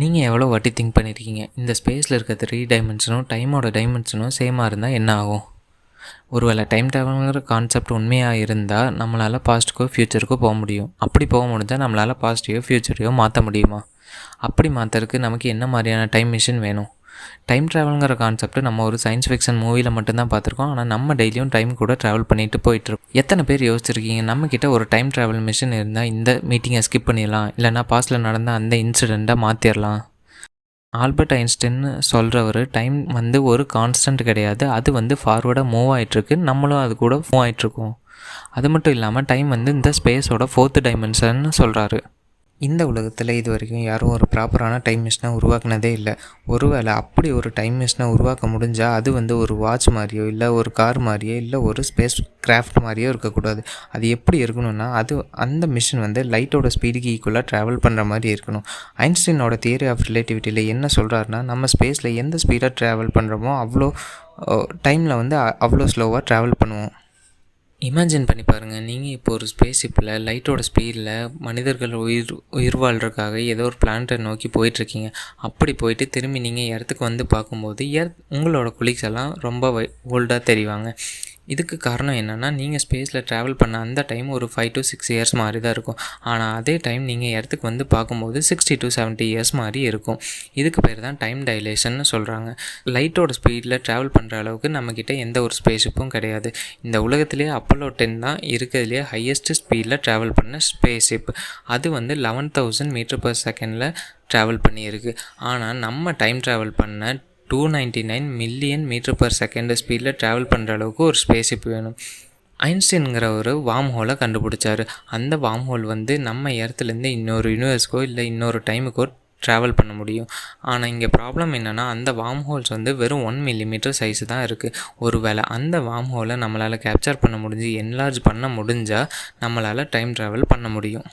நீங்கள் எவ்வளோ வாட்டி திங்க் பண்ணியிருக்கீங்க இந்த ஸ்பேஸில் இருக்க த்ரீ டைமென்ஷனும் டைமோட டைமென்ஷனும் சேமாக இருந்தால் என்ன ஆகும்? ஒருவேளை டைம் ட்ராவலுங்கிற கான்செப்ட் உண்மையாக இருந்தால் நம்மளால் பாஸ்ட்டுக்கோ ஃப்யூச்சருக்கோ போக முடியும். அப்படி போக முடிஞ்சால் நம்மளால் பாஸ்ட்டையோ ஃப்யூச்சரையோ மாற்ற முடியுமா? அப்படி மாற்றுறதுக்கு நமக்கு என்ன மாதிரியான டைம் மிஷின் வேணும்? டைம் ட்ராவலுங்கிற கான்செப்ட் நம்ம ஒரு சயின்ஸ் ஃபிக்ஷன் மூவியில் மட்டும்தான் பார்த்துருக்கோம். ஆனால் நம்ம டெய்லியும் டைம் கூட ட்ராவல் பண்ணிட்டு போயிட்டுருக்கோம். எத்தனை பேர் யோசிச்சிருக்கீங்க? நம்மக்கிட்ட ஒரு டைம் ட்ராவல் மிஷின் இருந்தால் இந்த மீட்டிங்கை ஸ்கிப் பண்ணிடலாம். இல்லைனா பாஸ்டில் நடந்த அந்த இன்சிடெண்ட்டை மாற்றிடலாம் ஆல்பர்ட் ஐன்ஸ்டைன்னு சொல்கிறவர் டைம் வந்து ஒரு கான்ஸ்டன்ட் கிடையாது. அது வந்து ஃபார்வேர்டாக மூவ் ஆகிட்டுருக்கு நம்மளும் அது கூட மூவ் ஆகிட்ருக்கோம் அது மட்டும் இல்லாமல் டைம் வந்து இந்த ஸ்பேஸோட ஃபோர்த்து டைமென்ஷன் சொல்கிறாரு இந்த உலகத்தில் இது வரைக்கும் யாரும் ஒரு ப்ராப்பரான டைம் மிஷினை உருவாக்குனதே இல்லை. ஒருவேளை அப்படி ஒரு டைம் மிஷினை உருவாக்க முடிஞ்சால் அது வந்து ஒரு வாட்ச் மாதிரியோ இல்லை ஒரு கார் மாதிரியோ இல்லை ஒரு ஸ்பேஸ் கிராஃப்ட் மாதிரியோ இருக்கக்கூடாது. அது எப்படி இருக்கணும்னா அது அந்த மிஷின் வந்து லைட்டோட ஸ்பீடுக்கு ஈக்குவலாக ட்ராவல் பண்ணுற மாதிரி இருக்கணும். ஐன்ஸ்டீனோட தியரி ஆஃப் ரிலேட்டிவிட்டியில் என்ன சொல்கிறாருன்னா நம்ம ஸ்பேஸில் எந்த ஸ்பீடாக ட்ராவல் பண்ணுறோமோ அவ்வளோ டைமில் வந்து அவ்வளோ ஸ்லோவாக ட்ராவல் பண்ணுவோம். இமேஜின் பண்ணி பாருங்கள் நீங்கள் இப்போ ஒரு ஸ்பேஸ்ஷிப்பில் லைட்டோட ஸ்பீடில் மனிதர்கள் உயிர் உயிர் வாழ்கிறதுக்காக ஏதோ ஒரு பிளானட்டை நோக்கி போயிட்டுருக்கீங்க. அப்படி போயிட்டு திரும்பி நீங்கள் இடத்துக்கு வந்து பார்க்கும்போது எர் உங்களோட குலீக்ஸ் எல்லாம் ரொம்ப ஓல்டாக தெரிவாங்க. இதுக்கு காரணம் என்னென்னா நீங்கள் ஸ்பேஸில் ட்ராவல் பண்ண அந்த டைம் ஒரு ஃபைவ் டு சிக்ஸ் இயர்ஸ் மாதிரி தான் இருக்கும். ஆனால் அதே டைம் நீங்கள் இடத்துக்கு வந்து பார்க்கும்போது சிக்ஸ்டி டு செவன்ட்டி இயர்ஸ் மாதிரி இருக்கும். இதுக்கு பேர் தான் டைம் டைலேஷன்னு சொல்கிறாங்க லைட்டோட ஸ்பீடில் ட்ராவல் பண்ணுற அளவுக்கு நம்மக்கிட்ட எந்த ஒரு ஸ்பேஸ்ஷிப்பும் கிடையாது. இந்த உலகத்திலே அப்போலோ டென் தான் இருக்கிறதுலே ஹையஸ்ட் ஸ்பீடில் ட்ராவல் பண்ண ஸ்பேஸ்ஷிப் அது வந்து லெவன் தௌசண்ட் மீட்டர் பர் செகண்டில் ட்ராவல் பண்ணியிருக்கு. ஆனால் நம்ம டைம் ட்ராவல் பண்ண two ninety nine million metre per second ஸ்பீடில் ட்ராவல் பண்ணுற அளவுக்கு ஒரு ஸ்பேஸ்ஷிப் வேணும். ஐன்ஸ்டீன்கிற ஒரு வார்ம் ஹோலை கண்டுபிடிச்சார். அந்த வார்ம் ஹோல் வந்து நம்ம இடத்துலேருந்து இன்னொரு யூனிவர்ஸ்க்கோ இல்லை இன்னொரு டைமுக்கோ ட்ராவல் பண்ண முடியும். ஆனால் இங்கே ப்ராப்ளம் என்னென்னா அந்த வார்ம் ஹோல்ஸ் வந்து வெறும் ஒன் மில்லிமீட்டர் சைஸ் தான் இருக்குது ஒருவேளை அந்த வார்ம் ஹோலை நம்மளால் கேப்சர் பண்ண முடிஞ்சு என்லார்ஜ் பண்ண முடிஞ்சால் நம்மளால் டைம் ட்ராவல் பண்ண முடியும்.